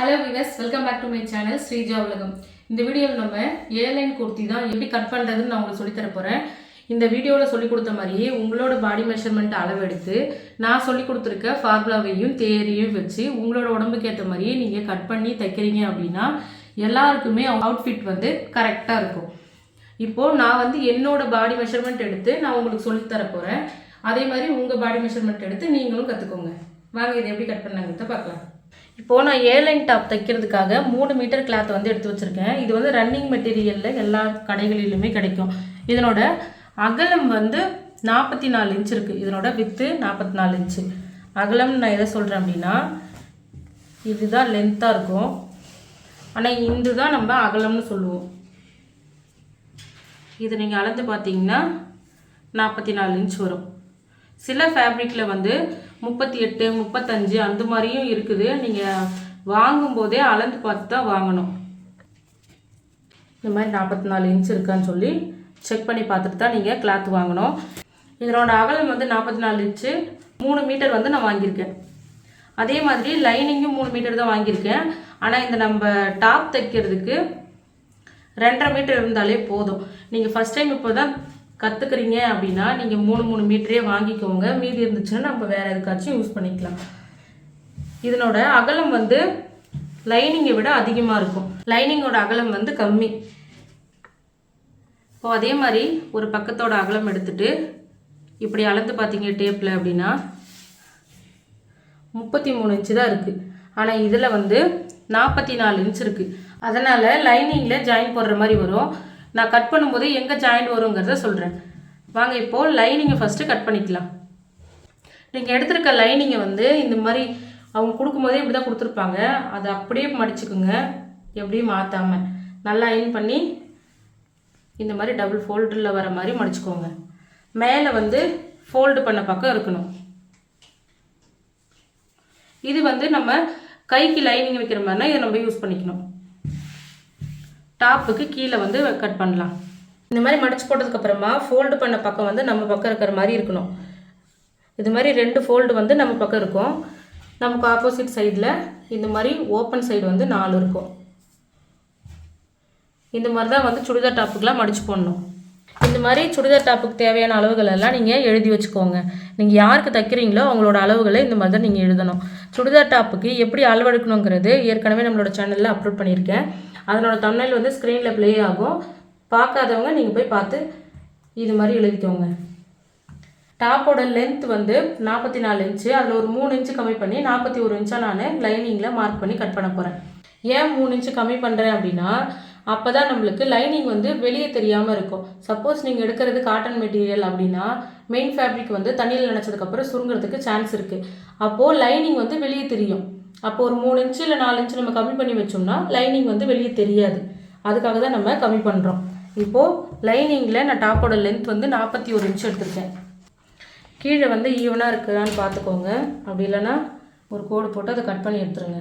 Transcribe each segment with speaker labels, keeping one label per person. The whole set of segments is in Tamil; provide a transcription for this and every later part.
Speaker 1: Hello viewers welcome back to my channel Sreeja உலகம் இந்த வீடியோவில் நம்ம ஏர்லைன் குர்த்தி தான் எப்படி கட் பண்ணுறதுன்னு நான் உங்களுக்கு சொல்லித் போகிறேன் இந்த வீடியோவில் சொல்லி கொடுத்த மாதிரியே உங்களோட பாடி மெஷர்மெண்ட் அளவெடுத்து நான் சொல்லி கொடுத்துருக்க ஃபார்முலாவையும் தேரியும் வச்சு உங்களோட உடம்புக்கு ஏற்ற மாதிரியே நீங்கள் கட் பண்ணி தைக்கிறீங்க அப்படின்னா எல்லாருக்குமே அவுட்ஃபிட் வந்து கரெக்டாக இருக்கும். இப்போது நான் வந்து என்னோட பாடி மெஷர்மெண்ட் எடுத்து நான் உங்களுக்கு சொல்லித் போகிறேன் அதே மாதிரி உங்கள் பாடி மெஷர்மெண்ட் எடுத்து நீங்களும் கற்றுக்கோங்க வாங்க இதை எப்படி கட் பண்ணாங்கிறத பார்க்கலாம். இப்போது நான் ஏலைன் டாப் தைக்கிறதுக்காக மூணு மீட்டர் கிளாத் வந்து எடுத்து வச்சுருக்கேன். இது வந்து ரன்னிங் மெட்டீரியலில் எல்லா கடைகளிலுமே கிடைக்கும். இதனோட அகலம் வந்து நாற்பத்தி நாலு இன்ச் இருக்குது இதனோட வித்து நாற்பத்தி நாலு இன்ச்சு அகலம் நான் எதை சொல்கிறேன் அப்படின்னா இதுதான் லென்த்தாக இருக்கும். ஆனால் இது தான் நம்ம அகலம்னு சொல்லுவோம். இது நீங்கள் அளந்து பார்த்தீங்கன்னா நாற்பத்தி நாலு இன்ச் வரும். சில ஃபேப்ரிக்கில் வந்து முப்பத்தி எட்டு முப்பத்தஞ்சு அந்த மாதிரியும் இருக்குது. நீங்கள் வாங்கும்போதே அளந்து பார்த்து தான் வாங்கணும். இந்த மாதிரி நாற்பத்தி நாலு இன்ச் இருக்கான்னு சொல்லி செக் பண்ணி பார்த்துட்டு தான் நீங்கள் கிளாத் வாங்கணும். இதனோட அகலம் வந்து நாற்பத்தி நாலு இன்ச்சு மூணு மீட்டர் வந்து நான் வாங்கியிருக்கேன். அதே மாதிரி லைனிங்கும் மூணு மீட்டர் தான் வாங்கியிருக்கேன். ஆனால் இந்த நம்ம டாப் தைக்கிறதுக்கு ரெண்டரை மீட்டர் இருந்தாலே போதும். நீங்கள் ஃபஸ்ட் டைம் இப்போ தான் கற்றுக்குறீங்க அப்படின்னா நீங்கள் மூணு மூணு மீட்டரே வாங்கிக்கோங்க. மீதி இருந்துச்சுன்னா நம்ம வேறு எதுக்காச்சும் யூஸ் பண்ணிக்கலாம். இதனோட அகலம் வந்து லைனிங்கை விட அதிகமாக இருக்கும். லைனிங்கோட அகலம் வந்து கம்மி. இப்போ அதே மாதிரி ஒரு பக்கத்தோட அகலம் எடுத்துகிட்டு இப்படி அளந்து பார்த்தீங்க டேப்பில் அப்படின்னா முப்பத்தி மூணு இன்ச்சு தான் இருக்குது ஆனால் இதில் வந்து நாற்பத்தி நாலு இன்ச் இருக்குது அதனால் லைனிங்கில் ஜாயின் போடுற மாதிரி வரும். நான் கட் பண்ணும்போது எங்கே ஜாயின் வருங்கிறத சொல்கிறேன் வாங்க இப்போது லைனிங்கை ஃபஸ்ட்டு கட் பண்ணிக்கலாம். நீங்கள் எடுத்திருக்க லைனிங்கை வந்து இந்த மாதிரி அவங்க கொடுக்கும்போதே இப்படி தான் கொடுத்துருப்பாங்க. அதை அப்படியே மடிச்சுக்குங்க. எப்படியும் மாற்றாமல் நல்லா அயன் பண்ணி இந்த மாதிரி டபுள் ஃபோல்டில் வர மாதிரி மடிச்சுக்கோங்க. மேலே வந்து ஃபோல்டு பண்ண பக்கம் இருக்கணும். இது வந்து நம்ம கைக்கு லைனிங் வைக்கிற மாதிரினா இதை நம்ம யூஸ் பண்ணிக்கணும். டாப்புக்கு கீழே வந்து கட் பண்ணலாம். இந்த மாதிரி மடிச்சு போட்டதுக்கப்புறமா ஃபோல்டு பண்ண பக்கம் வந்து நம்ம பக்கம் இருக்கிற மாதிரி இருக்கணும். இது மாதிரி ரெண்டு ஃபோல்டு வந்து நம்ம பக்கம் இருக்கும். நமக்கு ஆப்போசிட் சைடில் இந்த மாதிரி ஓப்பன் சைடு வந்து நாலு இருக்கும். இந்த மாதிரி தான் வந்து சுடிதார் டாப்புக்கெலாம் மடிச்சு போடணும். இந்த மாதிரி சுடிதார் டாப்புக்கு தேவையான அளவுகள் எல்லாம் நீங்கள் எழுதி வச்சுக்கோங்க. நீங்கள் யாருக்கு தைக்கிறீங்களோ அவங்களோட அளவுகளை இந்த மாதிரி தான் நீங்கள் எழுதணும். சுடிதார் டாப்புக்கு எப்படி அளவெடுக்கணுங்கிறது ஏற்கனவே நம்மளோட சேனலில் அப்லோட் பண்ணியிருக்கேன். அதனோட தமிழ் வந்து ஸ்க்ரீனில் ப்ளே ஆகும். பார்க்காதவங்க நீங்கள் போய் பார்த்து இது மாதிரி எழுதிக்கோங்க. டாப்போட லென்த் வந்து நாற்பத்தி நாலு இன்ச்சு அதில் ஒரு மூணு இன்ச்சு கம்மி பண்ணி நாற்பத்தி ஒரு இன்ச்சாக நான் லைனிங்கில் மார்க் பண்ணி கட் பண்ண போகிறேன் ஏன் மூணு இன்ச்சு கம்மி பண்ணுறேன் அப்படின்னா அப்போ தான் நம்மளுக்கு லைனிங் வந்து வெளியே தெரியாமல் இருக்கும். சப்போஸ் நீங்கள் எடுக்கிறது காட்டன் மெட்டீரியல் அப்படின்னா மெயின் ஃபேப்ரிக் வந்து தண்ணியில் நினச்சதுக்கப்புறம் சுருங்குறதுக்கு சான்ஸ் இருக்குது அப்போது லைனிங் வந்து வெளியே தெரியும். அப்போ ஒரு மூணு இன்ச்சு இல்லை நாலு இன்ச்சு நம்ம கம்மி பண்ணி வச்சோம்னா லைனிங் வந்து வெளியே தெரியாது. அதுக்காக தான் நம்ம கம்மி பண்ணுறோம் இப்போது லைனிங்கில் நான் டாப்போட லென்த் வந்து நாற்பத்தி ஒரு இன்ச் எடுத்திருக்கேன். கீழே வந்து ஈவனாக இருக்குதான்னு பார்த்துக்கோங்க அப்படி இல்லைன்னா ஒரு கோடு போட்டு அதை கட் பண்ணி எடுத்துருங்க.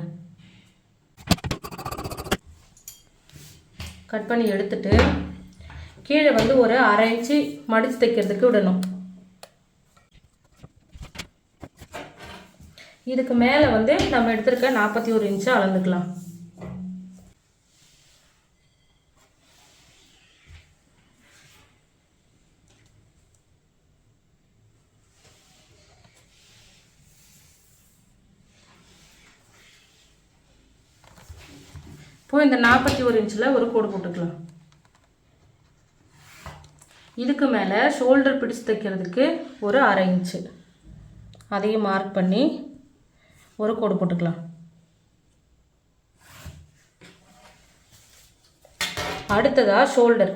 Speaker 1: கட் பண்ணி எடுத்துட்டு கீழே வந்து ஒரு அரை இன்ச்சு மடித்து தைக்கிறதுக்கு விடணும். இதுக்கு மேலே வந்து நம்ம எடுத்திருக்க நாற்பத்தி ஒரு இன்ச்சு அளந்துக்கலாம். இப்போ இந்த நாற்பத்தி ஒரு இன்ச்சில் ஒரு கோடு போட்டுக்கலாம். இதுக்கு மேலே ஷோல்டர் பிடிச்சு தைக்கிறதுக்கு ஒரு அரை இன்ச்சு அதையும் மார்க் பண்ணி ஒரு கோடு போட்டுக்கலாம். அடுத்ததாக ஷோல்டர்.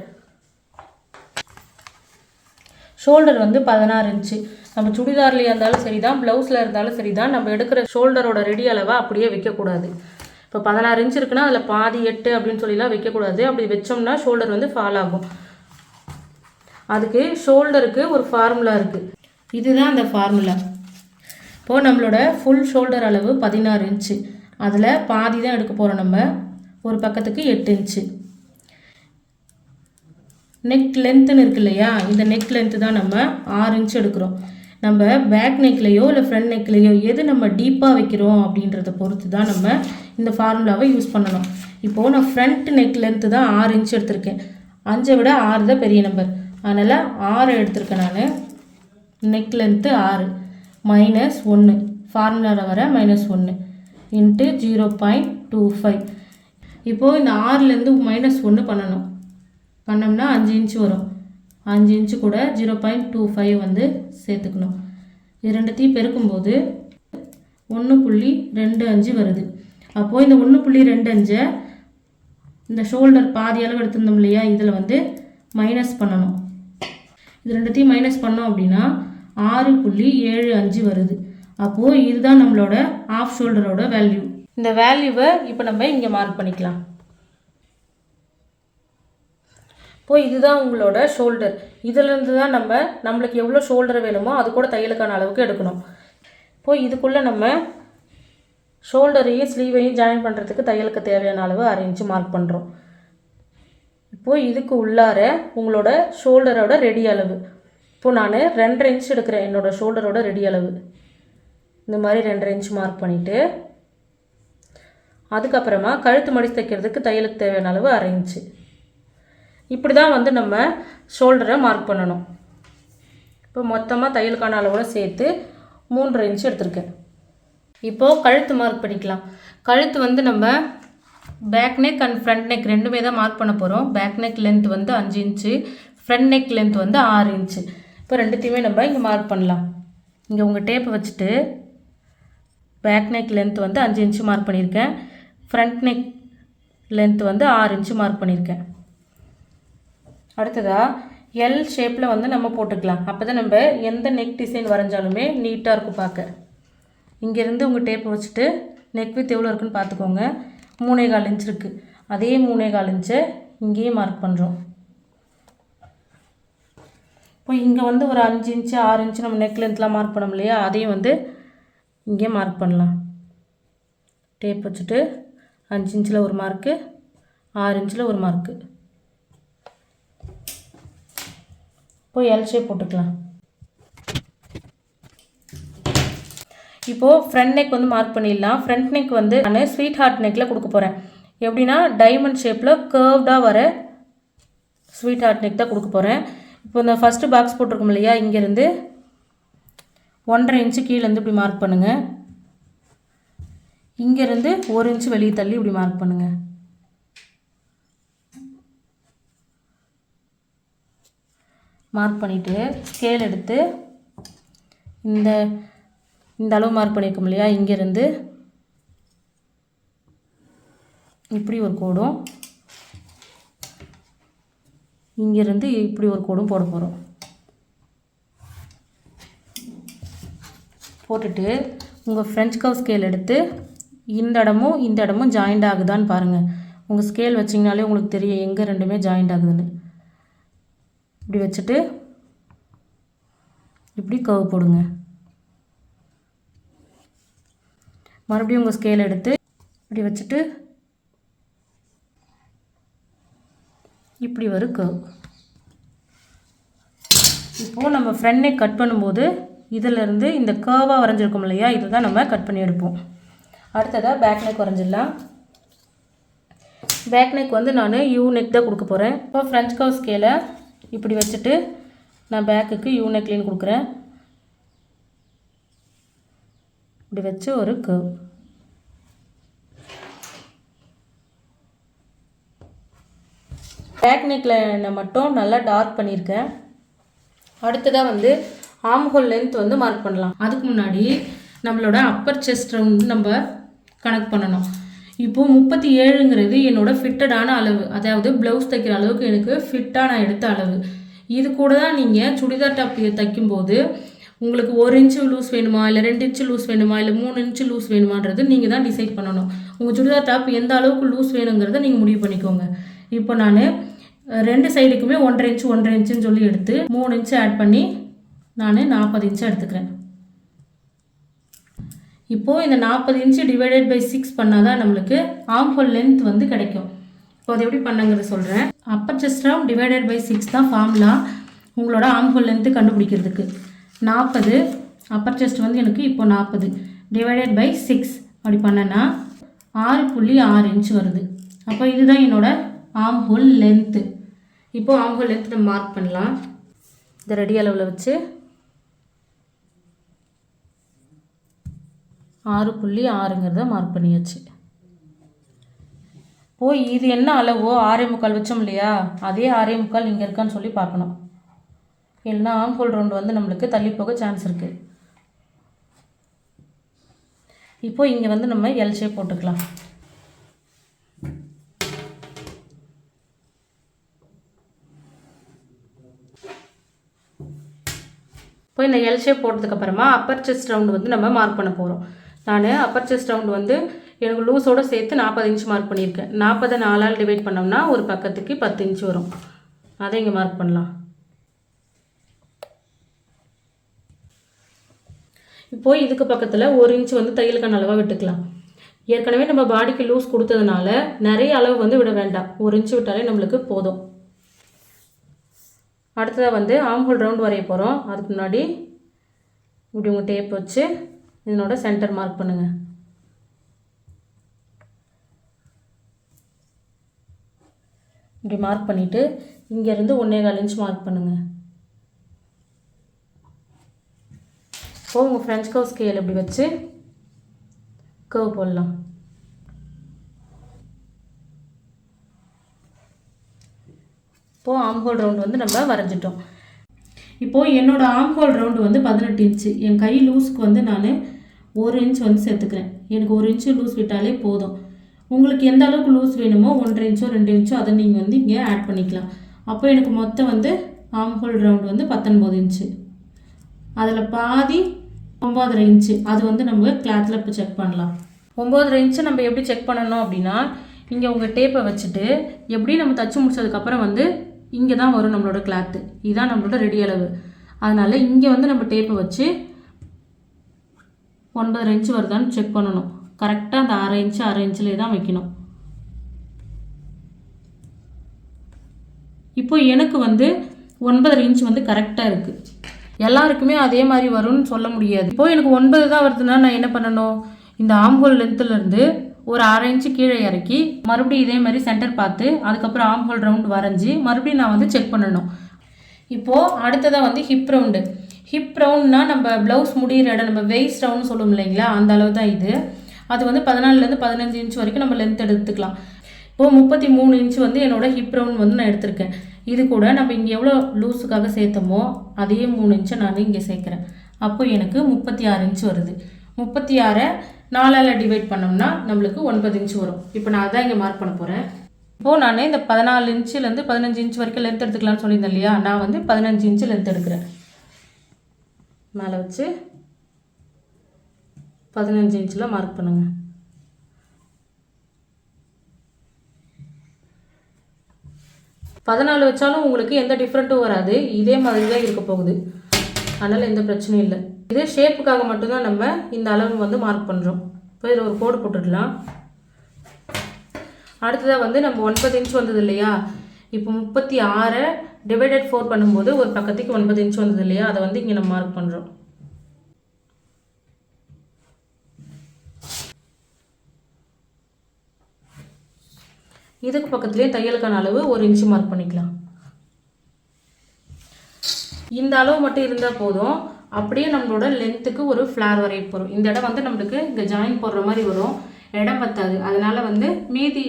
Speaker 1: ஷோல்டர் வந்து பதினாறு இன்ச்சு. நம்ம சுடிதார்லேயே இருந்தாலும் சரி தான் ப்ளவுஸில் இருந்தாலும் சரி தான் நம்ம எடுக்கிற ஷோல்டரோட ரெடி அளவாக அப்படியே வைக்கக்கூடாது. இப்போ பதினாறு இன்ச் இருக்குன்னா அதில் பாதி எட்டு அப்படின்னு சொல்லிலாம் வைக்கக்கூடாது. அப்படி வச்சோம்னா ஷோல்டர் வந்து ஃபால் ஆகும். அதுக்கு ஷோல்டருக்கு ஒரு ஃபார்முலா இருக்குது இதுதான் அந்த ஃபார்முலா இப்போது நம்மளோட ஃபுல் ஷோல்டர் அளவு பதினாறு இன்ச்சு அதில் பாதி தான் எடுக்க போகிறோம் நம்ம. ஒரு பக்கத்துக்கு எட்டு இன்ச்சு நெக் லென்த்துன்னு இருக்கு இல்லையா? இந்த நெக் லென்த்து தான் நம்ம ஆறு இன்ச்சு எடுக்கிறோம். நம்ம பேக் நெக்லேயோ இல்லை ஃப்ரண்ட் நெக்லேயோ எது நம்ம டீப்பாக வைக்கிறோம் அப்படின்றத பொறுத்து தான் நம்ம இந்த ஃபார்முலாவை யூஸ் பண்ணணும். இப்போது நான் ஃப்ரண்ட் நெக் லென்த்து தான் ஆறு இன்ச் எடுத்திருக்கேன். அஞ்சை விட ஆறு தான் பெரிய நம்பர் அதனால் ஆறு எடுத்திருக்கேன் நான். நெக் லென்த்து ஆறு. மைனஸ் ஒன்று ஃபார்முலாவில் வர மைனஸ் ஒன்று into zero point two five இப்போது இந்த ஆறுலேருந்து மைனஸ் ஒன்று பண்ணணும். பண்ணோம்னா அஞ்சு இன்ச்சு வரும். அஞ்சு இன்ச்சு கூட ஜீரோ பாயிண்ட் டூ ஃபைவ் வந்து சேர்த்துக்கணும். இது ரெண்டுத்தையும் பெருக்கும்போது ஒன்று புள்ளி ரெண்டு அஞ்சு வருது. அப்போது இந்த ஒன்று புள்ளி ரெண்டு அஞ்சை இந்த ஷோல்டர் பாதி அளவு எடுத்திருந்தோம் இல்லையா? இதில் வந்து மைனஸ் பண்ணணும். இது ரெண்டுத்தையும் மைனஸ் பண்ணோம் அப்படின்னா ஆறு புள்ளி ஏழு அஞ்சு வருது. அப்போது இதுதான் நம்மளோட ஆஃப் ஷோல்டரோட வேல்யூ இந்த வேல்யூவை இப்போ நம்ம இங்கே மார்க் பண்ணிக்கலாம். இப்போ இதுதான் உங்களோட ஷோல்டர் இதிலேருந்து தான் நம்ம நம்மளுக்கு எவ்வளோ ஷோல்டர் வேணுமோ அது கூட தையலுக்கான அளவுக்கு எடுக்கணும். இப்போ இதுக்குள்ளே நம்ம ஷோல்டரையும் ஸ்லீவையும் ஜாயின் பண்ணுறதுக்கு தையலுக்கு தேவையான அளவு அரேஞ்சு மார்க் பண்ணுறோம் இப்போது இதுக்கு உள்ளார உங்களோட ஷோல்டரோட ரெடி அளவு. இப்போது நான் ரெண்டரை இன்ச் எடுக்கிறேன் என்னோடய ஷோல்டரோட ரெடி அளவு. இந்த மாதிரி ரெண்டரை இன்ச் மார்க் பண்ணிவிட்டு அதுக்கப்புறமா கழுத்து மடிச்சு தைக்கிறதுக்கு தையலுக்கு தேவையான அளவு அரை இன்ச்சு இப்படி தான் வந்து நம்ம ஷோல்டரை மார்க் பண்ணணும். இப்போ மொத்தமாக தையலுக்கான அளவோட சேர்த்து மூன்றரை இன்ச்சு எடுத்திருக்கேன். இப்போது கழுத்து மார்க் பண்ணிக்கலாம். கழுத்து வந்து நம்ம back neck and front neck ரெண்டுமே தான் மார்க் பண்ண போகிறோம் பேக் நெக் லென்த் வந்து அஞ்சு இன்ச்சு ஃப்ரண்ட் நெக் லென்த் வந்து ஆறு இன்ச்சு இப்போ ரெண்டுத்தையுமே நம்ம இங்கே மார்க் பண்ணலாம். இங்கே உங்கள் டேப்பை வச்சுட்டு பேக் நெக் லென்த் வந்து அஞ்சு இன்ச்சு மார்க் பண்ணியிருக்கேன். ஃப்ரண்ட் நெக் லென்த் வந்து ஆறு இன்ச்சு மார்க் பண்ணியிருக்கேன். அடுத்ததாக எல் ஷேப்பில் வந்து நம்ம போட்டுக்கலாம். அப்போ தான் நம்ம எந்த நெக் டிசைன் வரைஞ்சாலுமே நீட்டாக இருக்கும் பார்க்க. இங்கேருந்து உங்கள் டேப்பை வச்சுட்டு நெக் வித் எவ்வளோ இருக்குன்னு பார்த்துக்கோங்க. மூணே கால் இன்ச் இருக்குது அதே மூணே கால் இன்ச்சை இங்கேயே மார்க் பண்ணுறோம் இப்போ இங்கே வந்து ஒரு அஞ்சு இன்ச்சு ஆறு இன்ச்சு நம்ம நெக் லென்த்லாம் மார்க் பண்ணோம் இல்லையா? அதையும் வந்து இங்கே மார்க் பண்ணலாம். டேப் வச்சுட்டு அஞ்சு இன்ச்சில் ஒரு மார்க்கு ஆறு இன்ச்சில் ஒரு மார்க்கு இப்போ எல் ஷேப் போட்டுக்கலாம். இப்போது ஃப்ரண்ட் நெக் வந்து மார்க் பண்ணிடலாம். ஃப்ரண்ட் நெக் வந்து நான் ஸ்வீட் ஹார்ட் நெக்கில் கொடுக்க போகிறேன் எப்படின்னா டைமண்ட் ஷேப்பில் கேர்வ்டாக வர ஸ்வீட் ஹார்ட் நெக் தான் கொடுக்க போகிறேன் இப்போ இந்த ஃபஸ்ட்டு பாக்ஸ் போட்டிருக்கோம் இல்லையா? இங்கேருந்து ஒன்றரை இன்ச்சு கீழேருந்து இப்படி மார்க் பண்ணுங்கள் இங்கேருந்து ஒரு இன்ச்சு வெளியே தள்ளி இப்படி மார்க் பண்ணுங்கள் மார்க் பண்ணிவிட்டு ஸ்கேல் எடுத்து இந்த இந்த அளவு மார்க் பண்ணியிருக்கோம் இல்லையா? இங்கேருந்து இப்படி ஒரு கோடும். இங்கேருந்து இப்படி ஒரு கோடும் போட போகிறோம் போட்டுட்டு உங்கள் ஃப்ரெஞ்ச் கவ் ஸ்கேல் எடுத்து இந்த இடமும் இந்த இடமும் ஜாயிண்ட் ஆகுதான்னு பாருங்கள் உங்கள் ஸ்கேல் வச்சிங்கனாலே உங்களுக்கு தெரியும் எங்கே ரெண்டுமே ஜாயிண்ட் ஆகுதுன்னு. இப்படி வச்சுட்டு இப்படி கவ் போடுங்க. மறுபடியும் உங்கள் ஸ்கேல் எடுத்து இப்படி வச்சுட்டு இப்படி வரும் கர்வ் இப்போது நம்ம ஃப்ரண்ட் நெக் கட் பண்ணும்போது இதிலிருந்து இந்த கர்வாக வரைஞ்சிருக்கோம் இல்லையா? இதை தான் நம்ம கட் பண்ணி எடுப்போம். அடுத்ததாக பேக் நெக் வரைஞ்சிடலாம். பேக் நெக் வந்து நான் யூ நெக் தான் கொடுக்க போகிறேன் இப்போ ஃப்ரெஞ்ச் கவ் ஸ்கேலை இப்படி வச்சுட்டு நான் பேக்குக்கு யூ நெக்லின்னு கொடுக்குறேன். இப்படி வச்சு ஒரு கர்வ் பேக் நெக்கில் மட்டும் நல்லா டார்க் பண்ணியிருக்கேன் அடுத்ததாக வந்து ஆம்ஹோல் லென்த் வந்து மார்க் பண்ணலாம். அதுக்கு முன்னாடி நம்மளோட அப்பர் செஸ்ட் வந்து நம்ம கணக்கு பண்ணணும். இப்போது முப்பத்தி ஏழுங்கிறது என்னோட ஃபிட்டடான அளவு. அதாவது ப்ளவுஸ் தைக்கிற அளவுக்கு எனக்கு ஃபிட்டாக நான் எடுத்த அளவு. இது கூட தான் நீங்கள் சுடிதார் டாப் தைக்கும்போது உங்களுக்கு ஒரு இன்ச்சு லூஸ் வேணுமா? இல்லை ரெண்டு இன்ச்சு லூஸ் வேணுமா? இல்லை மூணு இன்ச்சு லூஸ் வேணுமான்றது நீங்கள் தான் டிசைட் பண்ணணும். உங்கள் சுடிதார் டாப் எந்த அளவுக்கு லூஸ் வேணுங்கிறத நீங்கள் முடிவு பண்ணிக்கோங்க. இப்போ நான் ரெண்டு சைடுக்குமே ஒன்றரை இன்ச்சு ஒன்றரை இன்ச்சுன்னு சொல்லி எடுத்து மூணு இன்ச்சு ஆட் பண்ணி நான் நாற்பது இன்ச்சு எடுத்துக்கிறேன். இப்போது இந்த நாற்பது இன்ச்சு டிவைடட் பை சிக்ஸ் பண்ணால் தான் நம்மளுக்கு ஆம்ஃபோல் லென்த் வந்து கிடைக்கும். இப்போ அது எப்படி பண்ணுங்கிறத சொல்கிறேன் upper chest divided by six தான் ஃபார்முலா உங்களோட ஆம்ஃபோல் லென்த்து கண்டுபிடிக்கிறதுக்கு. நாற்பது அப்பர் செஸ்ட் வந்து எனக்கு இப்போ நாற்பது டிவைடட் பை சிக்ஸ் அப்படி பண்ணேன்னா ஆறு புள்ளி ஆறு இன்ச் வருது. அப்போ இதுதான் என்னோடய ஆம் ஹோல் லென்த்து இப்போது ஆம் ஹோல் லென்த் நம்ம மார்க் பண்ணலாம். இந்த ரெடி அளவில் வச்சு. ஆறு புள்ளி ஆறுங்கிறத மார்க் பண்ணியாச்சு. ஓ இது என்ன அளவோ? ஆறே முக்கால் வச்சோம் இல்லையா? அதே ஆறே முக்கால் இங்கே இருக்கான்னு சொல்லி பார்க்கணும். இல்லைன்னா ஆம் ஹோல் ரவுண்டு வந்து நம்மளுக்கு தள்ளி போக சான்ஸ் இருக்குது இப்போது இங்கே வந்து நம்ம எல் ஷேப் போட்டுக்கலாம். இப்போ இந்த எல் ஷேப் போட்டதுக்கப்புறமா அப்பர் செஸ்ட் ரவுண்டு வந்து நம்ம மார்க் பண்ண போகிறோம் நான் அப்பர் செஸ்ட் ரவுண்டு வந்து எனக்கு லூஸோடு சேர்த்து நாற்பது இன்ச் மார்க் பண்ணியிருக்கேன். நாற்பதை நாலால் டிவைட் பண்ணோம்னா ஒரு பக்கத்துக்கு பத்து இன்ச் வரும். அதை இங்கே மார்க் பண்ணலாம். இப்போது இதுக்கு பக்கத்தில் ஒரு இன்ச் வந்து தையலுக்கான அளவாக விட்டுக்கலாம். ஏற்கனவே நம்ம பாடிக்கு லூஸ் கொடுத்ததுனால நிறைய அளவு வந்து விட வேண்டாம். ஒரு இன்ச் விட்டாலே நம்மளுக்கு போதும். அடுத்ததாக வந்து ஆம்ஹோல் ரவுண்ட் வரைய போகிறோம் அதுக்கு முன்னாடி இப்படி உங்கள் டேப் வச்சு இதனோட சென்டர் மார்க் பண்ணுங்கள் இப்படி மார்க் பண்ணிவிட்டு இங்கேருந்து ஒன்றே கால் இன்ச் மார்க் பண்ணுங்கள் இப்போது உங்கள் ஃப்ரெஞ்ச் கவ் ஸ்கேல் இப்படி வச்சு கர்வ் போடலாம். இப்போது ஆம்ஹோல் ரவுண்ட் வந்து நம்ம வரைஞ்சிட்டோம். இப்போது என்னோடய ஆம்ஹோல் ரவுண்டு வந்து பதினெட்டு இன்ச்சு என் கை லூஸ்க்கு வந்து நான் ஒரு இன்ச் வந்து சேர்த்துக்கிறேன். எனக்கு ஒரு இன்ச்சு லூஸ் விட்டாலே போதும். உங்களுக்கு எந்த அளவுக்கு லூஸ் வேணுமோ ஒன்றரை இன்ச்சோ ரெண்டு இன்ச்சோ அதை நீங்கள் வந்து இங்கே ஆட் பண்ணிக்கலாம். அப்போ எனக்கு மொத்தம் வந்து ஆம்ஹோல் ரவுண்டு வந்து பத்தொன்பது இன்ச்சு அதில் பாதி ஒம்பதரை இன்ச்சு அது வந்து நம்ம கிளாத்தில் இப்போ செக் பண்ணலாம். ஒம்பதரை இன்ச்சு நம்ம எப்படி செக் பண்ணணும் அப்படின்னா இங்கே உங்கள் டேப்பை வச்சுட்டு எப்படி நம்ம தச்சு முடிச்சதுக்கப்புறம் வந்து இங்கே தான் வரும் நம்மளோட கிளாத்து இதுதான் நம்மளோட ரெடி அளவு. அதனால் இங்கே வந்து நம்ம டேப்பை வச்சு ஒன்பதரை இன்ச்சு வருதான்னு செக் பண்ணணும். கரெக்டாக அந்த அரை இன்ச்சு அரை இன்ச்சிலே தான் வைக்கணும். இப்போ எனக்கு வந்து ஒன்பதரை இன்ச் வந்து கரெக்டாக இருக்குது எல்லாருக்குமே அதே மாதிரி வரும்னு சொல்ல முடியாது. இப்போ எனக்கு ஒன்பது தான் வருதுன்னா நான் என்ன பண்ணணும்? இந்த ஆம்பூல் லென்த்துலேருந்து ஒரு அரை இன்ச்சு கீழே இறக்கி மறுபடியும் இதே மாதிரி சென்டர் பார்த்து அதுக்கப்புறம் ஆம்ஹோல் ரவுண்ட் வரைஞ்சி மறுபடியும் நான் வந்து செக் பண்ணணும். இப்போது அடுத்ததாக வந்து ஹிப் ரவுண்டு ஹிப் ரவுண்ட்னா நம்ம ப்ளவுஸ் முடிகிற இடம் நம்ம வெயிஸ்ட் ரவுண்ட் சொல்லுவோம் இல்லைங்களா? அந்த அளவு தான் இது. அது வந்து பதினாலுலேருந்து பதினஞ்சு இன்ச் வரைக்கும் நம்ம லென்த் எடுத்துக்கலாம். இப்போது முப்பத்தி மூணு இன்ச் வந்து என்னோடய ஹிப் ரவுண்ட் வந்து நான் எடுத்திருக்கேன். இது கூட நம்ம இங்கே எவ்வளோ லூஸுக்காக சேர்த்தோமோ அதே மூணு இன்ச்சை நான் இங்கே சேர்க்குறேன். அப்போது எனக்கு முப்பத்தி ஆறு இன்ச் வருது. முப்பத்தி ஆறை நாலால் டிவைட் பண்ணோம்னா நம்மளுக்கு ஒன்பது இன்ச்சு வரும். இப்போ நான் அதான் இங்கே மார்க் பண்ண போகிறேன் இப்போது நான் இந்த பதினாலு இன்ச்சுலேருந்து பதினஞ்சு இன்ச் வரைக்கும் லென்த் எடுத்துக்கலாம்னு சொல்லியிருந்தேன் இல்லையா? நான் வந்து பதினஞ்சு இன்ச்சு லென்த் எடுக்கிறேன். மேலே வச்சு பதினஞ்சு இன்ச்சில் மார்க் பண்ணுங்கள் பதினாலு வச்சாலும் உங்களுக்கு எந்த டிஃப்ரெண்ட்டும் வராது. இதே மாதிரி தான் இருக்க போகுது. அதனால் எந்த பிரச்சனையும் இல்லை. இதே ஷேப்புக்காக மட்டும்தான் நம்ம இந்த அளவு வந்து மார்க் பண்ணுறோம் இப்போ இதில் ஒரு கோடு போட்டுடலாம். அடுத்ததாக வந்து நம்ம ஒன்பது இன்ச் வந்தது இல்லையா? இப்போ முப்பத்தி ஆறை டிவைடட் ஃபோர் பண்ணும்போது ஒரு பக்கத்துக்கு ஒன்பது இன்ச் வந்தது இல்லையா? அதை வந்து இங்கே நம்ம மார்க் பண்ணுறோம் இதுக்கு பக்கத்துலேயே தையலுக்கான அளவு ஒரு இன்ச்சு மார்க் பண்ணிக்கலாம். இந்த அளவு மட்டும் இருந்தால் போதும். அப்படியே நம்மளோட லென்த்துக்கு ஒரு ஃப்ளார் வரைய போகிறோம் இந்த இடம் வந்து நம்மளுக்கு இங்கே ஜாயின் போடுற மாதிரி வரும். இடம் பத்தாது. அதனால் வந்து மீதி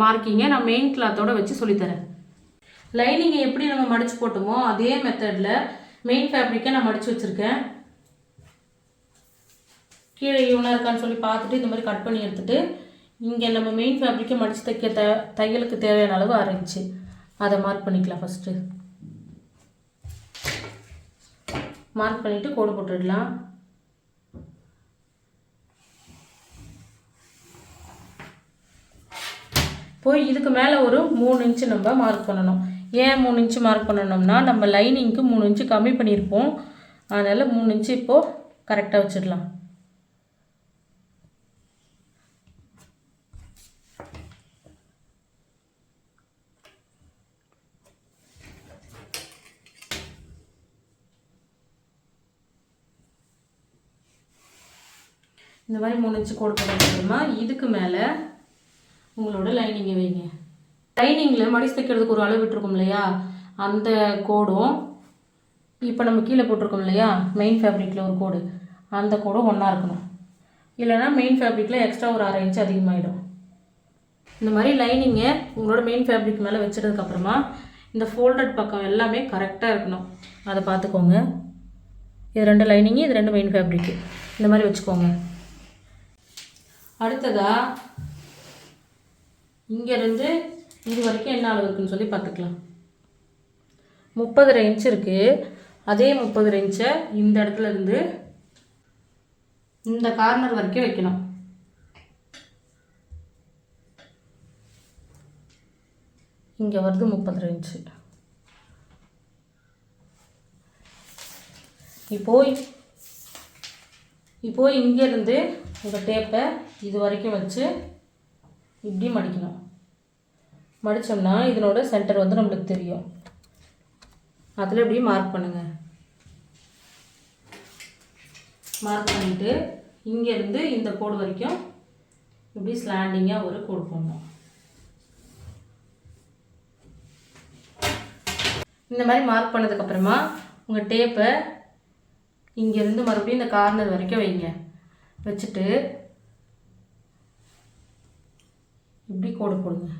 Speaker 1: மார்க்கிங்கை நான் மெயின் கிளாத்தோடு வச்சு சொல்லித்தரேன். லைனிங்கை எப்படி நம்ம மடித்து போட்டோமோ அதே மெத்தடில் மெயின் ஃபேப்ரிக்கை நான் மடித்து வச்சுருக்கேன். கீழே இவனாக இருக்கான்னு சொல்லி பார்த்துட்டு இந்த மாதிரி கட் பண்ணி எடுத்துகிட்டு இங்கே நம்ம மெயின் ஃபேப்ரிக்கை மடித்து தைக்க த தையலுக்கு தேவையான அளவு அரைச்சி அதை மார்க் பண்ணிக்கலாம் ஃபஸ்ட்டு மார்க் பண்ணிவிட்டு கோடு போட்டுடலாம். போய் இதுக்கு மேலே ஒரு மூணு இன்ச்சு நம்ம மார்க் பண்ணணும். ஏன் மூணு இன்ச்சு மார்க் பண்ணணும்னா நம்ம லைனிங்க்கு மூணு இன்ச்சு கம்மி பண்ணியிருப்போம். அதனால் மூணு இன்ச்சு இப்போது கரெக்டாக வச்சிடலாம். இந்த மாதிரி மூணு இன்ச்சு கோடு இதுக்கு மேலே உங்களோட லைனிங்கை வைங்க. லைனிங்கில் மடிச்சு தைக்கிறதுக்கு ஒரு அளவு விட்டுருக்கோம் இல்லையா? அந்த கோடும் இப்போ நம்ம கீழே போட்டிருக்கோம் இல்லையா? மெயின் ஃபேப்ரிக்கில் ஒரு கோடு. அந்த கோடும் ஒன்றா இருக்கணும். இல்லைனா மெயின் ஃபேப்ரிக்கில் எக்ஸ்ட்ரா ஒரு அரை இன்ச் அதிகமாகிடும் இந்த மாதிரி லைனிங்கை உங்களோட மெயின் ஃபேப்ரிக் மேலே வச்சதுக்கப்புறமா இந்த ஃபோல்டட் பக்கம் எல்லாமே கரெக்டாக இருக்கணும். அதை பார்த்துக்கோங்க. இது ரெண்டு லைனிங்கு இது ரெண்டு மெயின் ஃபேப்ரிக்கு இந்த மாதிரி வச்சுக்கோங்க. அடுத்ததா இங்கேருந்து இது வரைக்கும் என்ன அளவு இருக்குன்னு சொல்லி பார்த்துக்கலாம். முப்பது இன்ச் இருக்குது அதே முப்பது இன்ச்சை இந்த இடத்துல இருந்து இந்த கார்னர் வரைக்கும் வைக்கணும். இங்கே வருது முப்பது இன்ச்சு இப்போ இப்போ இங்கேருந்து உங்கள் டேப்பை இது வரைக்கும் வச்சு இப்படி மடிக்கணும். மடித்தோம்னா இதனோட சென்டர் வந்து நம்மளுக்கு தெரியும். அதில் இப்படி மார்க் பண்ணுங்கள் மார்க் பண்ணிவிட்டு இங்கேருந்து இந்த கோடு வரைக்கும் இப்படி ஸ்லாண்டிங்காக ஒரு கோடு போடணும். இந்த மாதிரி மார்க் பண்ணதுக்கப்புறமா உங்கள் டேப்பை இங்கேருந்து மறுபடியும் இந்த கார்னர் வரைக்கும் வைங்க. வச்சுட்டு இப்படி கோடு போடுங்க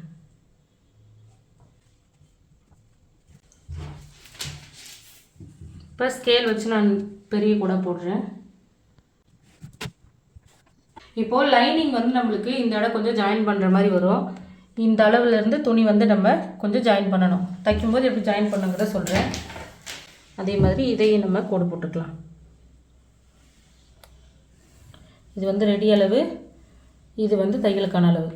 Speaker 1: இப்போ ஸ்கேல் வச்சு நான் பெரிய கூட போடுறேன். இப்போது லைனிங் வந்து நம்மளுக்கு இந்த இடம் கொஞ்சம் ஜாயின் பண்ணுற மாதிரி வரும். இந்த அளவுலேருந்து துணி வந்து நம்ம கொஞ்சம் ஜாயின் பண்ணணும். தைக்கும்போது எப்படி ஜாயின் பண்ணுங்கிறத சொல்கிறேன் அதே மாதிரி இதையும் நம்ம கோடு போட்டுக்கலாம். இது வந்து ரெடி அளவு. இது வந்து தையலுக்கான அளவு.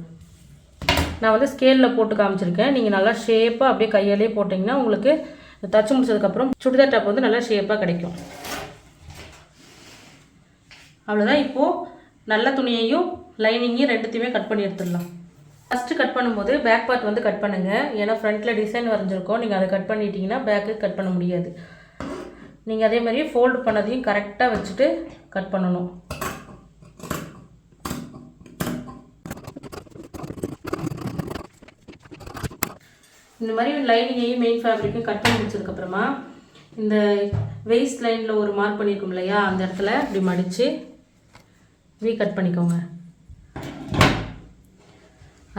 Speaker 1: நான் வந்து ஸ்கேலில் போட்டு காமிச்சிருக்கேன். நீங்கள் நல்லா ஷேப்பாக அப்படியே கையாலே போட்டிங்கன்னா உங்களுக்கு தச்சு முடிச்சதுக்கப்புறம் சுடிதார் டாப் வந்து நல்லா ஷேப்பாக கிடைக்கும். அவ்வளோதான் இப்போது நல்ல துணியையும் லைனிங்கையும் ரெண்டுத்தையுமே கட் பண்ணி எடுத்துடலாம். ஃபஸ்ட்டு கட் பண்ணும்போது பேக் பார்ட் வந்து கட் பண்ணுங்கள் ஏன்னா ஃப்ரண்ட்டில் டிசைன் வரைஞ்சிருக்கோம். நீங்கள் அதை கட் பண்ணிட்டீங்கன்னா பேக்கு கட் பண்ண முடியாது. நீங்கள் அதே மாதிரி ஃபோல்டு பண்ணதையும் கரெக்டாக வச்சுட்டு கட் பண்ணணும். இந்த மாதிரி லைனிங்கையும் மெயின் ஃபேப்ரிக்கும் கட் பண்ணி முடிச்சதுக்கப்புறமா இந்த வெயிஸ்ட் லைனில் ஒரு மார்க் பண்ணியிருக்கோம் இல்லையா அந்த இடத்துல இப்படி மடித்து வி கட் பண்ணிக்கோங்க.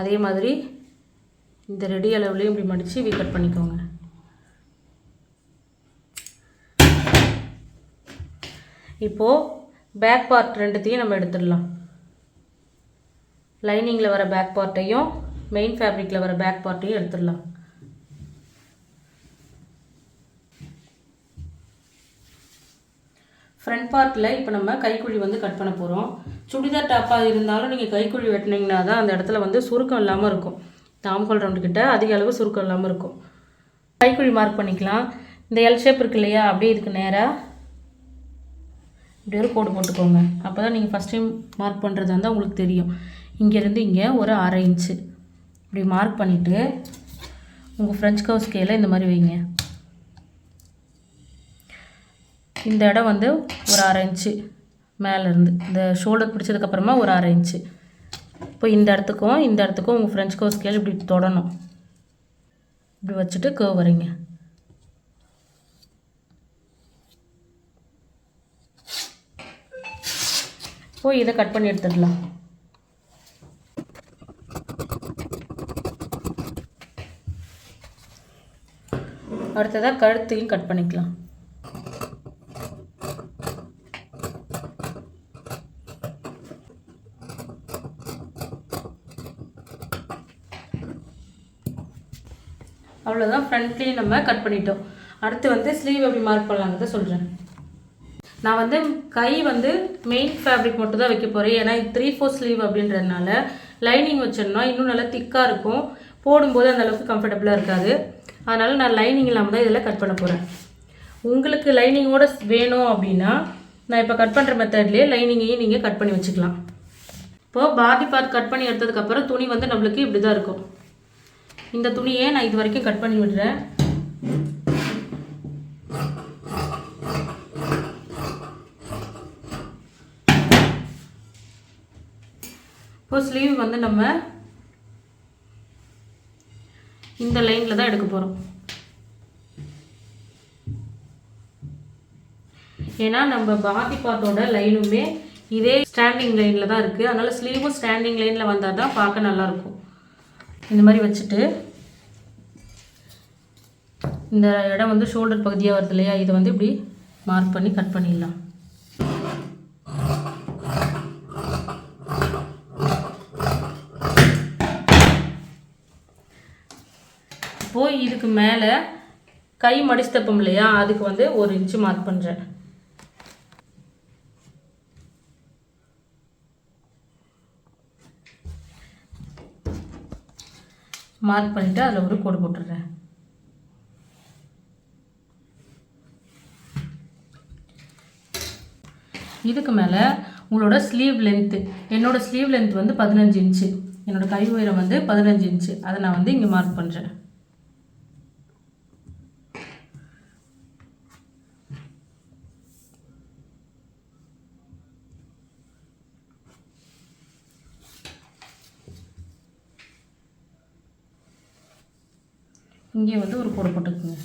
Speaker 1: அதே மாதிரி இந்த ரெடி அளவுலேயும் இப்படி மடித்து வி கட் பண்ணிக்கோங்க. இப்போது பேக் பார்ட் ரெண்டுத்தையும் நம்ம எடுத்துடலாம். லைனிங்கில் வர பேக் பார்ட்டையும் மெயின் ஃபேப்ரிக்கில் வர பேக் பார்ட்டையும் எடுத்துடலாம். ஃப்ரண்ட் பார்ட்டில் இப்போ நம்ம கைக்குழி வந்து கட் பண்ண போகிறோம் சுடிதார் டாப்பாக இருந்தாலும் நீங்கள் கைக்குழி வெட்டினீங்கன்னா தான் அந்த இடத்துல வந்து சுருக்கம் இல்லாமல் இருக்கும். தாம்கோல் ரவுண்டுக்கிட்ட அதிக அளவு சுருக்கம் இல்லாமல் இருக்கும். கைக்குழி மார்க் பண்ணிக்கலாம். இந்த எல் ஷேப் இருக்கு இல்லையா? அப்படியே இதுக்கு நேராக இப்படி ஒரு கோடு போட்டுக்கோங்க. அப்போ தான் நீங்கள் ஃபஸ்ட் டைம் மார்க் பண்ணுறதா இருந்தால் உங்களுக்கு தெரியும். இங்கேருந்து இங்கே ஒரு அரை இன்ச்சு இப்படி மார்க் பண்ணிவிட்டு உங்கள் ஃப்ரெஞ்ச் கவ் ஸ்கேலை இந்த மாதிரி வைங்க. இந்த இடம் வந்து ஒரு அரை இன்ச்சு மேலேருந்து. இந்த ஷோல்டர் பிடிச்சதுக்கப்புறமா ஒரு அரை இன்ச்சு. இப்போ இந்த இடத்துக்கும் இந்த இடத்துக்கும் உங்கள் ஃப்ரெஞ்ச் கவ் ஸ்கேல் இப்படி தொடணும். இப்படி வச்சுட்டு கேவ் வரீங்க இப்போ இதை கட் பண்ணி எடுத்துடலாம். அடுத்ததாக கழுத்தையும் கட் பண்ணிக்கலாம். அவ்வளோதான் ஃப்ரண்ட்லேயும் நம்ம கட் பண்ணிட்டோம். அடுத்து வந்து ஸ்லீவ் எப்படி மார்க் பண்ணலாங்கிறத சொல்கிறேன் நான் வந்து கை வந்து மெயின் ஃபேப்ரிக் மட்டும் தான் வைக்க போகிறேன் ஏன்னா த்ரீ ஃபோர் ஸ்லீவ் அப்படின்றதுனால லைனிங் வச்சிடனா இன்னும் நல்லா திக்காக இருக்கும். போடும்போது அந்தளவுக்கு கம்ஃபர்டபுளாக இருக்காது. அதனால் நான் லைனிங் இல்லாமல் தான் இதில் கட் பண்ண போகிறேன் உங்களுக்கு லைனிங்கோட வேணும் அப்படின்னா நான் இப்போ கட் பண்ணுற மெத்தட்லேயே லைனிங்கையும் நீங்கள் கட் பண்ணி வச்சுக்கலாம். இப்போது பாடி பார்ட் கட் பண்ணி எடுத்ததுக்கப்புறம் துணி வந்து நம்மளுக்கு இப்படி தான் இருக்கும். இந்த துணியை நான் இது வரைக்கும் கட் பண்ணி விடுறேன். இப்போ ஸ்லீவ் வந்து நம்ம இந்த லைனில் தான் எடுக்க போகிறோம் ஏன்னா நம்ம பாதி பார்ட்டோட லைனுமே இதே ஸ்டாண்டிங் லைனில் தான் இருக்குது அதனால் ஸ்லீவும் ஸ்டாண்டிங் லைனில் வந்தால் தான் பார்க்க நல்லாயிருக்கும் இந்த மாதிரி வச்சுட்டு இந்த இடம் வந்து ஷோல்டர் பகுதியாக வருது இல்லையா? இதை வந்து இப்படி மார்க் பண்ணி கட் பண்ணிடலாம். இப்போது இதுக்கு மேலே கை மடிச்சு தப்பம் இல்லையா? அதுக்கு வந்து ஒரு இன்ச்சு மார்க் பண்ணுறேன் மார்க் பண்ணிவிட்டு அதில் ஒரு கோடு போட்டுடுறேன். இதுக்கு மேலே உங்களோட ஸ்லீவ் லென்த்து என்னோட ஸ்லீவ் லென்த் வந்து பதினஞ்சு இன்ச்சு என்னோடய கை உயரம் வந்து பதினஞ்சு இன்ச்சு அதை நான் வந்து இங்கே மார்க் பண்ணுறேன் இங்கே வந்து ஒரு கோடு போட்டுக்குங்க.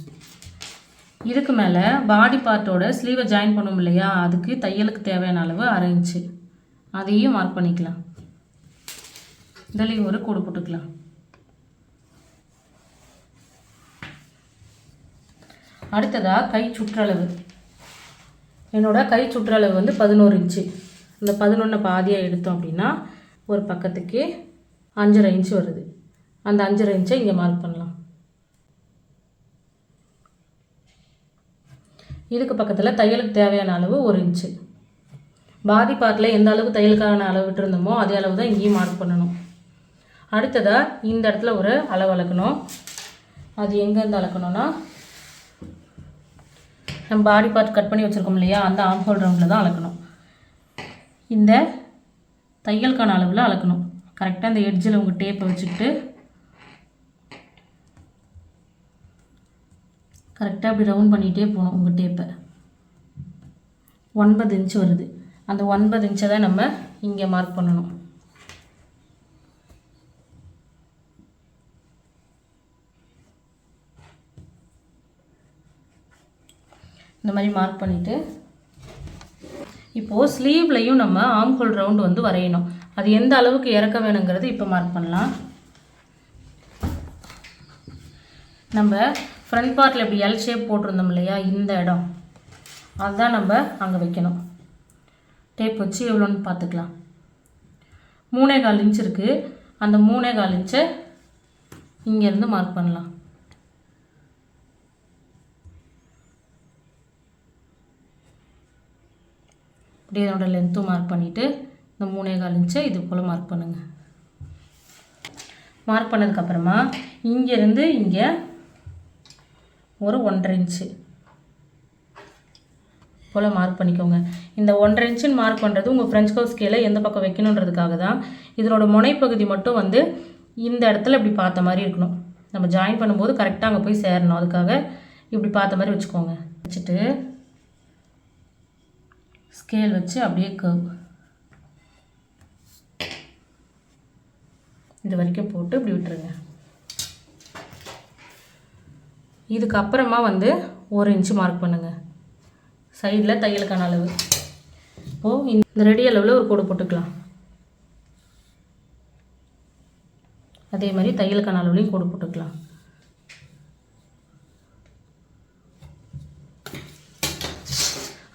Speaker 1: இதுக்கு மேலே பாடி பார்ட்டோட ஸ்லீவை ஜாயின் பண்ணும் இல்லையா? அதுக்கு தையலுக்கு தேவையான அளவு அரை இன்ச்சு அதையும் மார்க் பண்ணிக்கலாம். இதுலேயும் ஒரு கோடு போட்டுக்கலாம். அடுத்ததாக கை சுற்றளவு. என்னோடய கை சுற்றளவு வந்து பதினோரு இன்ச்சு இந்த பதினொன்று பாதியாக எடுத்தோம் அப்படின்னா ஒரு பக்கத்துக்கு அஞ்சரை இன்ச்சு வருது. அந்த அஞ்சரை இன்ச்சை இங்கே மார்க் பண்ணலாம். இதுக்கு பக்கத்தில் தையலுக்கு தேவையான அளவு ஒரு இன்ச்சு பாதி பார்ட்டில் எந்த அளவு தையலுக்கான அளவு விட்டுருந்தோமோ அதே அளவு தான் இங்கேயும் மார்க் பண்ணணும். அடுத்ததாக இந்த இடத்துல ஒரு அளவு அளக்கணும். அது எங்கேருந்து அளக்கணும்னா நம்ம பாடி பார்ட் கட் பண்ணி வச்சுருக்கோம் இல்லையா? அந்த ஆம் ஹோல் ரவுண்டில் தான் அளக்கணும். இந்த தையலுக்கான அளவில் அளக்கணும். கரெக்டாக இந்த எட்ஜில் உங்கள் டேப்பை வச்சுக்கிட்டு கரெக்டாக அப்படி ரவுண்ட் பண்ணிகிட்டே போகணும் உங்கள் டேப்பை ஒன்பது இன்ச்சு வருது. அந்த ஒன்பது இன்ச்சை தான் நம்ம இங்கே மார்க் பண்ணணும். இந்த மாதிரி மார்க் பண்ணிவிட்டு இப்போது ஸ்லீவ்லையும் நம்ம ஆம்கோல் ரவுண்டு வந்து வரையணும். அது எந்த அளவுக்கு இறக்க வேணுங்கிறது இப்போ மார்க் பண்ணலாம். நம்ம ஃப்ரண்ட் பார்ட்டில் இப்படி எல் ஷேப் போட்டிருந்தோம் இல்லையா? இந்த இடம். அதுதான் நம்ம அங்கே வைக்கணும். டேப் வச்சு எவ்வளோன்னு பார்த்துக்கலாம். மூணே கால் இன்ச் இருக்குது அந்த மூணே கால் இன்ச்சை இங்கேருந்து மார்க் பண்ணலாம். அப்படியே இதோட லென்த்தும் மார்க் பண்ணிவிட்டு இந்த மூணே கால் இன்ச்சை இது போல் மார்க் பண்ணுங்கள் மார்க் பண்ணதுக்கப்புறமா இங்கேருந்து இங்கே ஒரு ஒன்றரை இன்ச்சு போல் மார்க் பண்ணிக்கோங்க. இந்த ஒன்றரை இன்ச்சுன்னு மார்க் பண்ணுறது உங்கள் ஃப்ரெஞ்ச் கவ் ஸ்கேலை எந்த பக்கம் வைக்கணுன்றதுக்காக தான். இதனோட முனைப்பகுதி மட்டும் வந்து இந்த இடத்துல இப்படி பார்த்த மாதிரி இருக்கணும். நம்ம ஜாயின் பண்ணும்போது கரெக்டாக அங்கே போய் சேரணும். அதுக்காக இப்படி பார்த்த மாதிரி வச்சுக்கோங்க. வச்சுட்டு ஸ்கேல் வச்சு அப்படியே கர்வ் இது வரைக்கும் போட்டு இப்படி விட்டுருங்க. இதுக்கப்புறமா வந்து ஒரு இன்ச்சு மார்க் பண்ணுங்கள் சைடில் தையலுக்கான அளவு. இப்போது இந்த ரெடி அளவில் ஒரு கோடு போட்டுக்கலாம். அதே மாதிரி தையலுக்கான அளவுலையும் கோடு போட்டுக்கலாம்.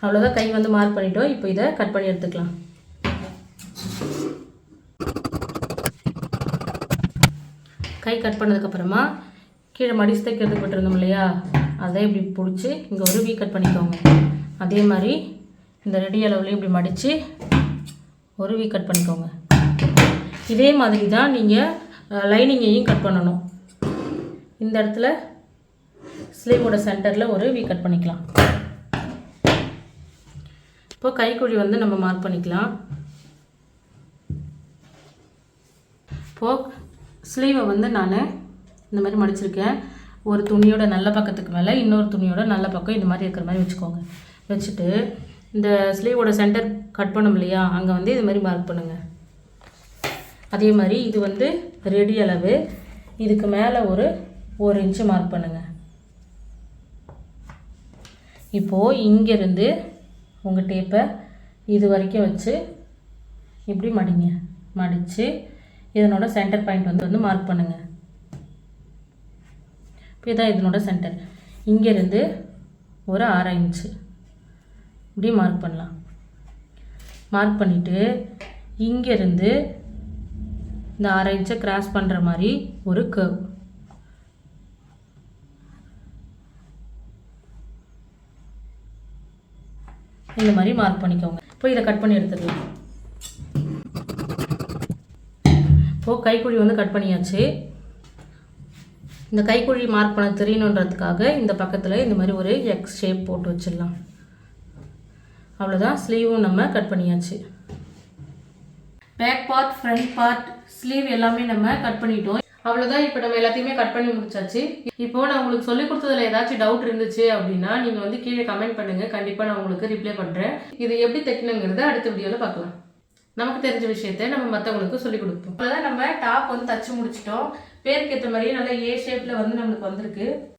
Speaker 1: அவ்வளோதான் கை வந்து மார்க் பண்ணிட்டோம். இப்போ இதை கட் பண்ணி எடுத்துக்கலாம். கை கட் பண்ணதுக்கப்புறமா கீழே மடிச்சு தைக்கிறதுக்கு விட்டுருந்தோம் இல்லையா? அதை இப்படி பிடிச்சி இங்கே ஒரு வீ கட் பண்ணிக்கோங்க. அதே மாதிரி இந்த ரெடி அளவுலேயும் இப்படி மடித்து ஒரு வீ கட் பண்ணிக்கோங்க. இதே மாதிரி தான் நீங்கள் லைனிங்கையும் கட் பண்ணணும். இந்த இடத்துல ஸ்லீவோட சென்டரில் ஒரு வீ கட் பண்ணிக்கலாம். இப்போ கைக்குழி வந்து நம்ம மார்க் பண்ணிக்கலாம். இப்போது ஸ்லீவை வந்து நான் இந்த மாதிரி மடிச்சிருக்கேன். ஒரு துணியோட நல்ல பக்கத்துக்கு மேலே இன்னொரு துணியோட நல்ல பக்கம் இந்த மாதிரி இருக்கிற மாதிரி வச்சுக்கோங்க. வச்சுட்டு இந்த ஸ்லீவோட சென்டர் கட் பண்ணோம் இல்லையா அங்கே வந்து இது மாதிரி மார்க் பண்ணுங்கள் அதே மாதிரி இது வந்து ரெடி அளவு. இதுக்கு மேலே ஒரு ஒரு இன்ச்சு மார்க் பண்ணுங்கள் இப்போது இங்கேருந்து உங்கள் டேப்பை இது வரைக்கும் வச்சு இப்படி மடிங்க. மடித்து இதனோட சென்டர் பாயிண்ட் வந்து வந்து மார்க் பண்ணுங்கள் இப்போ இதான் இதனோட சென்டர் இங்கேருந்து ஒரு அரை இன்ச்சு இப்படி மார்க் பண்ணலாம். மார்க் பண்ணிவிட்டு இங்கேருந்து இந்த அரை இன்ச்சை கிராஸ் பண்ணுற மாதிரி ஒரு கர்வ் இந்த மாதிரி மார்க் பண்ணிக்கோங்க. இப்போ இதை கட் பண்ணி எடுத்துடலாம் இப்போது கைக்குழி வந்து கட் பண்ணியாச்சு. இந்த கைக்குழி மார்க் பண்ண தெரியணுன்றதுக்காக இந்த பக்கத்தில் இந்த மாதிரி ஒரு எக்ஸ் ஷேப் போட்டு வச்சிடலாம். அவ்வளோதான் ஸ்லீவும் நம்ம கட் பண்ணியாச்சு. Back part front part sleeve எல்லாமே நம்ம கட் பண்ணிட்டோம். அவ்வளோதான் இப்போ நம்ம எல்லாத்தையுமே கட் பண்ணி முடிச்சாச்சு. இப்போ நான் உங்களுக்கு சொல்லி கொடுத்ததுல ஏதாச்சும் டவுட் இருந்துச்சு அப்படின்னா நீங்கள் வந்து கீழே கமெண்ட் பண்ணுங்கள் கண்டிப்பாக நான் உங்களுக்கு ரிப்ளை பண்ணுறேன் இது எப்படி தைக்கணுங்கிறத அடுத்த வீடியோவில் பார்க்கலாம். நமக்கு தெரிஞ்ச விஷயத்த நம்ம மற்றவங்களுக்கு சொல்லிக் கொடுப்போம். அவ்வளோதான் நம்ம டாப் வந்து தச்சு முடிச்சிட்டோம். பேருக்கு ஏற்ற மாதிரியே நல்லா ஏ ஷேப்பில் வந்து நம்மளுக்கு வந்திருக்கு.